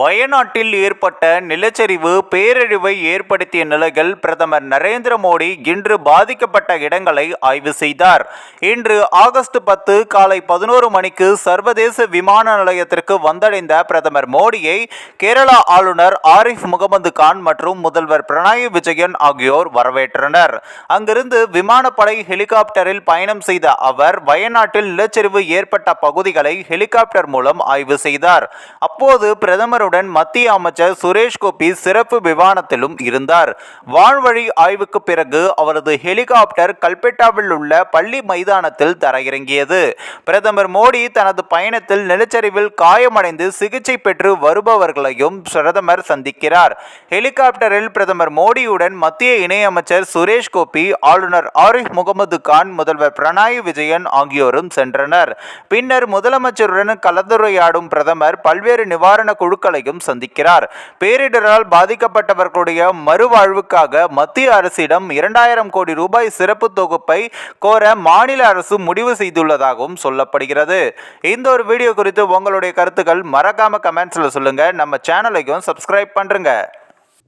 வயநாட்டில் ஏற்பட்ட நிலச்சரிவு பேரழிவை ஏற்படுத்திய நிலையில் பிரதமர் நரேந்திர மோடி இன்று பாதிக்கப்பட்ட இடங்களை ஆய்வு செய்தார். இன்று ஆகஸ்ட் பத்து காலை பதினோரு மணிக்கு சர்வதேச விமான நிலையத்திற்கு வந்தடைந்த பிரதமர் மோடியை கேரளா ஆளுநர் ஆரிஃப் முகமது கான் மற்றும் முதல்வர் பிரணாய் விஜயன் ஆகியோர் வரவேற்றனர். அங்கிருந்து விமானப்படை ஹெலிகாப்டரில் பயணம் செய்த அவர் வயநாட்டில் நிலச்சரிவு ஏற்பட்ட பகுதிகளை ஹெலிகாப்டர் மூலம் ஆய்வு செய்தார். அப்போது பிரதமர் பிரதமருடன் மத்திய அமைச்சர் சுரேஷ் கோபி சிறப்பு விமானத்திலும் இருந்தார். வான்வழி ஆய்வுக்கு பிறகு அவரது ஹெலிகாப்டர் கல்பெட்டாவில் உள்ள பள்ளி மைதானத்தில் தரையிறங்கியது. பிரதமர் மோடி தனது பயணத்தில் நிலச்சரிவில் காயமடைந்து சிகிச்சை பெற்று வருபவர்களையும் பிரதமர் சந்திக்கிறார். ஹெலிகாப்டரில் பிரதமர் மோடியுடன் மத்திய இணையமைச்சர் சுரேஷ் கோபி ஆளுநர் ஆரிஃப் முகமது கான் முதல்வர் பிரணாய் விஜயன் ஆகியோரும் சென்றனர். பின்னர் முதலமைச்சருடன் கலந்துரையாடும் பிரதமர் பல்வேறு நிவாரண குழுக்களையும் சந்திக்கிறார். பேரிடரால் பாதிக்கப்பட்டவர்களுடைய மறுவாழ்வுக்காக மத்திய அரசிடம் இரண்டாயிரம் கோடி ரூபாய் சிறப்பு தொகுப்பை கோர மாநில அரசு முடிவு செய்துள்ளதாகவும் சொல்லப்படுகிறது. இந்த ஒரு வீடியோ குறித்து உங்களுடைய கருத்துக்கள் மறக்காம கமெண்ட்ஸ்ல சொல்லுங்க. நம்ம சேனலையும் சப்ஸ்கிரைப் பண்றேங்க.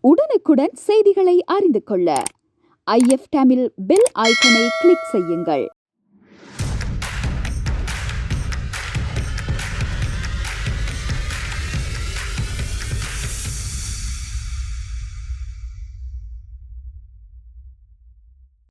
உடனுக்குடன் செய்திகளை அறிந்து கொள்ள ஐஎஃப் தமிழ் பெல் ஐக்கனை கிளிக் செய்யுங்கள்.